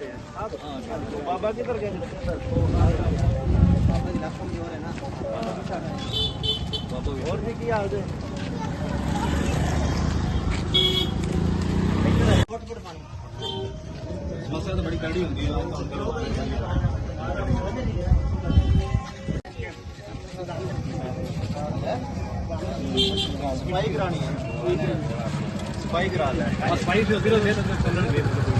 बाबा किधर गए और भी किया आज समस्या तो बड़ी कड़ी होती है सफ़ाई करानी है सफ़ाई करा लें सफ़ाई फिर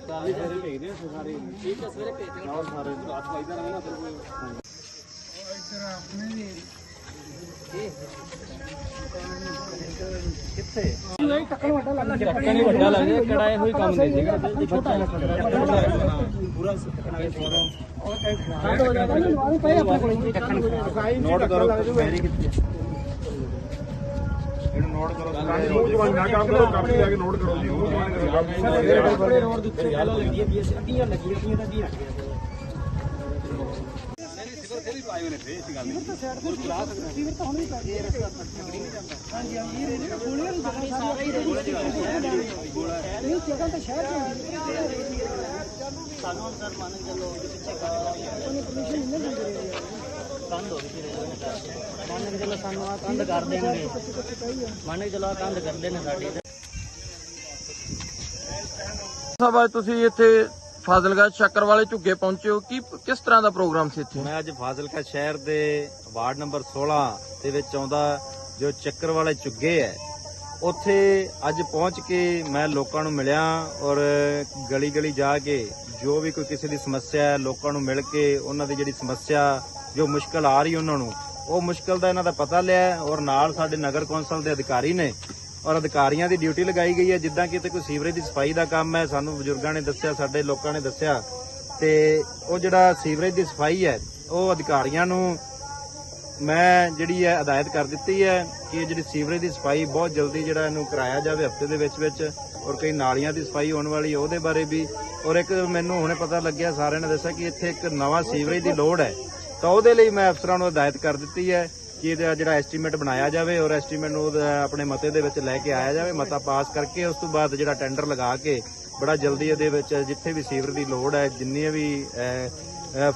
ਸਾਰੇ ਸਾਰੇ ਭੇਜਦੇ ਆ ਸਾਰੇ। ਠੀਕ ਹੈ ਸਵੇਰੇ ਭੇਜ ਦੇਣਾ ਸਾਰੇ ਰਾਤ ਪਾਈਦਾ ਰਹੇ ਨਾ ਫਿਰ ਕੋਈ ਕਿੱਥੇ ਟੱਕਾ ਨਹੀਂ ਵੱਡਾ ਲੱਗ ਗਿਆ ਕੜਾ ਇਹੋ ਹੀ ਕੰਮ ਦੇ ਸੀਗਾ। ਪੂਰਾ ਨੋਟ ਕਰੋ ਮੇਰੀ ਕਿੱਥੇ ਇਹਨੂੰ ਨੋਟ ਕਰੋ ਉਹ ਨਾ ਕੰਮ ਕਰੋ ਕੰਮ ਜਾ ਕੇ ਨੋਟ ਕਰੋ। ਜੀ। ਉਹ ਆਪਣੇ ਰੋਡ ਦੇ ਉੱਤੇ ਗੱਲ ਲੱਗੀ ਹੈ ਵੀ ਅਸੀਂ ਅੱਧੀਆਂ ਲੱਗੀਆਂ ਅੱਧੀਆਂ ਤਾਂ ਅੱਧੀਆਂ ਰੱਖੀਆਂ ਸਾਨੂੰ ਸਰ ਮੰਨ ਚੱਲੋ ਪਿੱਛੇ ਉਹਨੇ ਪਰਮਿਸ਼ਨ ਨਹੀਂ ਦਿੰਦੇ ਕੰਧ ਹੋ ਗਈ ਮੰਨ ਕੇ ਚੱਲੋ ਸਾਨੂੰ ਆ ਕੰਧ ਕਰ ਦੇਣਗੇ। ਮੰਨ ਕੇ ਚੱਲੋ ਆ ਕੰਧ ਕਰਦੇ ਨੇ ਸਾਡੀ ਤੇ ਸਭ ਅੱਜ ਤੁਸੀਂ ਇੱਥੇ ਫਾਜ਼ਿਲਗਾ ਚੱਕਰ ਵਾਲੇ ਝੁੱਗੇ ਪਹੁੰਚੇ ਹੋ। ਕੀ ਕਿਸ ਤਰ੍ਹਾਂ ਦਾ ਪ੍ਰੋਗਰਾਮ ਸੀ ਇੱਥੇ? ਮੈਂ ਅੱਜ ਫਾਜ਼ਿਲਕਾ ਸ਼ਹਿਰ ਦੇ ਵਾਰਡ ਨੰਬਰ 16 ਦੇ ਵਿੱਚ ਆਉਂਦਾ ਜੋ ਚੱਕਰ ਵਾਲੇ ਝੁੱਗੇ ਹੈ ਉੱਥੇ ਅੱਜ ਪਹੁੰਚ ਕੇ ਮੈਂ ਲੋਕਾਂ ਨੂੰ ਮਿਲਿਆ ਔਰ ਗਲੀ ਗਲੀ ਜਾ ਕੇ ਜੋ ਵੀ ਕੋਈ ਕਿਸੇ ਦੀ ਸਮੱਸਿਆ ਹੈ, ਲੋਕਾਂ ਨੂੰ ਮਿਲ ਕੇ ਉਹਨਾਂ ਦੀ ਜਿਹੜੀ ਸਮੱਸਿਆ, ਜੋ ਮੁਸ਼ਕਲ ਆ ਰਹੀ ਉਹਨਾਂ ਨੂੰ, ਉਹ ਮੁਸ਼ਕਲ ਦਾ ਇਹਨਾਂ ਦਾ ਪਤਾ ਲਿਆ ਔਰ ਨਾਲ ਸਾਡੇ ਨਗਰ ਕੌਂਸਲ ਦੇ ਅਧਿਕਾਰੀ ਨੇ ਔਰ ਅਧਿਕਾਰੀਆਂ ਦੀ ਡਿਊਟੀ ਲਗਾਈ ਗਈ ਹੈ। ਜਿੱਦਾਂ ਕਿ ਇੱਥੇ ਕੋਈ ਸੀਵਰੇਜ ਦੀ ਸਫ਼ਾਈ ਦਾ ਕੰਮ ਹੈ, ਸਾਨੂੰ ਬਜ਼ੁਰਗਾਂ ਨੇ ਦੱਸਿਆ, ਸਾਡੇ ਲੋਕਾਂ ਨੇ ਦੱਸਿਆ ਤੇ ਉਹ ਜਿਹੜਾ ਸੀਵਰੇਜ ਦੀ ਸਫ਼ਾਈ ਹੈ, ਉਹ ਅਧਿਕਾਰੀਆਂ ਨੂੰ ਮੈਂ ਜਿਹੜੀ ਹੈ ਹਦਾਇਤ ਕਰ ਦਿੱਤੀ ਹੈ ਕਿ ਜਿਹੜੀ ਸੀਵਰੇਜ ਦੀ ਸਫ਼ਾਈ ਬਹੁਤ ਜਲਦੀ ਜਿਹੜਾ ਇਹਨੂੰ ਕਰਾਇਆ ਜਾਵੇ ਹਫ਼ਤੇ ਦੇ ਵਿੱਚ ਵਿੱਚ ਔਰ ਕਈ ਨਾਲੀਆਂ ਦੀ ਸਫ਼ਾਈ ਹੋਣ ਵਾਲੀ ਹੈ, ਉਹਦੇ ਬਾਰੇ ਵੀ। ਔਰ ਇੱਕ ਮੈਨੂੰ ਹੁਣੇ ਪਤਾ ਲੱਗਿਆ, ਸਾਰਿਆਂ ਨੇ ਦੱਸਿਆ ਕਿ ਇੱਥੇ ਇੱਕ ਨਵਾਂ ਸੀਵਰੇਜ ਦੀ ਲੋੜ ਹੈ। ਤਾਂ ਉਹਦੇ ਲਈ ਮੈਂ ਅਫਸਰਾਂ ਨੂੰ ਹਦਾਇਤ ਕਰ ਦਿੱਤੀ ਹੈ ਕਿ ਇਹਦਾ ਜਿਹੜਾ ਐਸਟੀਮੇਟ ਬਣਾਇਆ ਜਾਵੇ ਔਰ ਐਸਟੀਮੇਟ ਨੂੰ ਆਪਣੇ ਮਤੇ ਦੇ ਵਿੱਚ ਲੈ ਕੇ ਆਇਆ ਜਾਵੇ, ਮਤਾ ਪਾਸ ਕਰਕੇ ਉਸ ਤੋਂ ਬਾਅਦ ਜਿਹੜਾ ਟੈਂਡਰ ਲਗਾ ਕੇ ਬੜਾ ਜਲਦੀ ਇਹਦੇ ਵਿੱਚ ਜਿੱਥੇ ਵੀ ਸੀਵਰ ਦੀ ਲੋੜ ਹੈ ਜਿੰਨੇ ਵੀ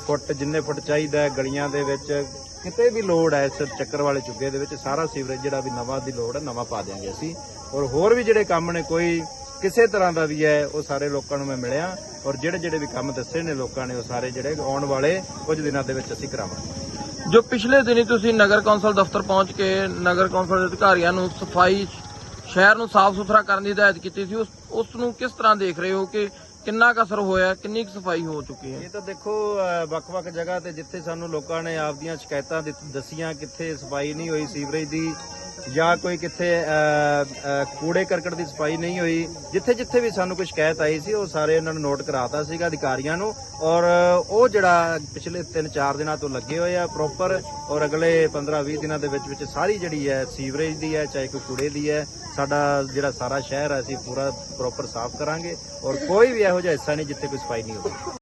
ਫੁੱਟ, ਜਿੰਨੇ ਫੁੱਟ ਚਾਹੀਦਾ ਗਲੀਆਂ ਦੇ ਵਿੱਚ, ਕਿਤੇ ਵੀ ਲੋੜ ਹੈ ਇਸ ਚੱਕਰ ਵਾਲੇ ਚੁੱਗੇ ਦੇ ਵਿੱਚ, ਸਾਰਾ ਸੀਵਰੇਜ ਜਿਹੜਾ ਵੀ ਨਵਾਂ ਦੀ ਲੋੜ ਹੈ, ਨਵਾਂ ਪਾ ਦਿਆਂਗੇ ਅਸੀਂ। ਔਰ ਹੋਰ ਵੀ ਜਿਹੜੇ ਕੰਮ ਨੇ, ਕੋਈ ਕਿਸੇ ਤਰ੍ਹਾਂ ਦਾ ਵੀ ਹੈ, ਉਹ ਸਾਰੇ ਲੋਕਾਂ ਨੂੰ ਮੈਂ ਮਿਲਿਆ। ਔਰ ਜਿਹੜੇ ਜਿਹੜੇ ਵੀ ਕੰਮ ਦੱਸੇ ਨੇ ਲੋਕਾਂ ਨੇ, ਉਹ ਸਾਰੇ ਜਿਹੜੇ ਆਉਣ ਵਾਲੇ, ਕੁਝ ਦਿਨਾਂ ਦੇ ਵਿੱਚ ਅਸੀਂ ਕਰਾਵਾਂਗੇ। ਜੋ ਪਿਛਲੇ ਦਿਨੀ ਤੁਸੀਂ ਨਗਰ ਕੌਂਸਲ ਦਫ਼ਤਰ ਪਹੁੰਚ ਕੇ ਨਗਰ ਕੌਂਸਲ ਦੇ ਅਧਿਕਾਰੀਆਂ ਨੂੰ ਸਫ਼ਾਈ ਸ਼ਹਿਰ ਨੂੰ ਸਾਫ਼ ਸੁਥਰਾ ਕਰਨ ਦੀ ਹਦਾਇਤ ਕੀਤੀ ਸੀ ਉਸ ਉਸ ਨੂੰ ਕਿਸ ਤਰ੍ਹਾਂ ਦੇਖ ਰਹੇ ਹੋ ਕਿ ਕਿੰਨਾ ਕੁ ਅਸਰ ਹੋਇਆ ਕਿੰਨੀ ਕੁ ਸਫ਼ਾਈ ਹੋ ਚੁੱਕੀ ਹੈ? ਇਹ ਤਾਂ ਦੇਖੋ ਅਹ, ਵੱਖ-ਵੱਖ ਜਗ੍ਹਾ ਤੇ ਜਿੱਥੇ ਸਾਨੂੰ ਲੋਕਾਂ ਨੇ ਆਪਦੀਆਂ ਸ਼ਿਕਾਇਤਾਂ ਦਿੱਤ- ਦੱਸੀਆਂ ਕਿੱਥੇ ਸਫ਼ਾਈ ਨਹੀਂ ਹੋਈ ਸੀਵਰੇਜ ਦੀ ਜਾਂ ਕੋਈ ਕਿੱਥੇ ਕੂੜੇ ਕਰਕਟ ਦੀ ਸਫ਼ਾਈ ਨਹੀਂ ਹੋਈ, ਜਿੱਥੇ ਜਿੱਥੇ ਵੀ ਸਾਨੂੰ ਕੋਈ ਸ਼ਿਕਾਇਤ ਆਈ ਸੀ, ਉਹ ਸਾਰੇ ਉਹਨਾਂ ਨੂੰ ਨੋਟ ਕਰਾਤਾ ਸੀਗਾ ਅਧਿਕਾਰੀਆਂ ਨੂੰ ਔਰ ਉਹ ਜਿਹੜਾ ਪਿਛਲੇ 3-4 ਦਿਨਾਂ ਤੋਂ ਲੱਗੇ ਹੋਏ ਆ ਪ੍ਰੋਪਰ ਔਰ ਅਗਲੇ 15-20 ਦਿਨਾਂ ਦੇ ਵਿੱਚ ਵਿੱਚ ਸਾਰੀ ਜਿਹੜੀ ਹੈ ਸੀਵਰੇਜ ਦੀ ਹੈ, ਚਾਹੇ ਕੋਈ ਕੂੜੇ ਦੀ ਹੈ, ਸਾਡਾ ਜਿਹੜਾ ਸਾਰਾ ਸ਼ਹਿਰ ਹੈ, ਅਸੀਂ ਪੂਰਾ ਪ੍ਰੋਪਰ ਸਾਫ਼ ਕਰਾਂਗੇ ਔਰ ਕੋਈ ਵੀ ਇਹੋ ਜਿਹਾ ਹਿੱਸਾ ਨਹੀਂ ਜਿੱਥੇ ਕੋਈ ਸਫ਼ਾਈ ਨਹੀਂ ਹੋਵੇ।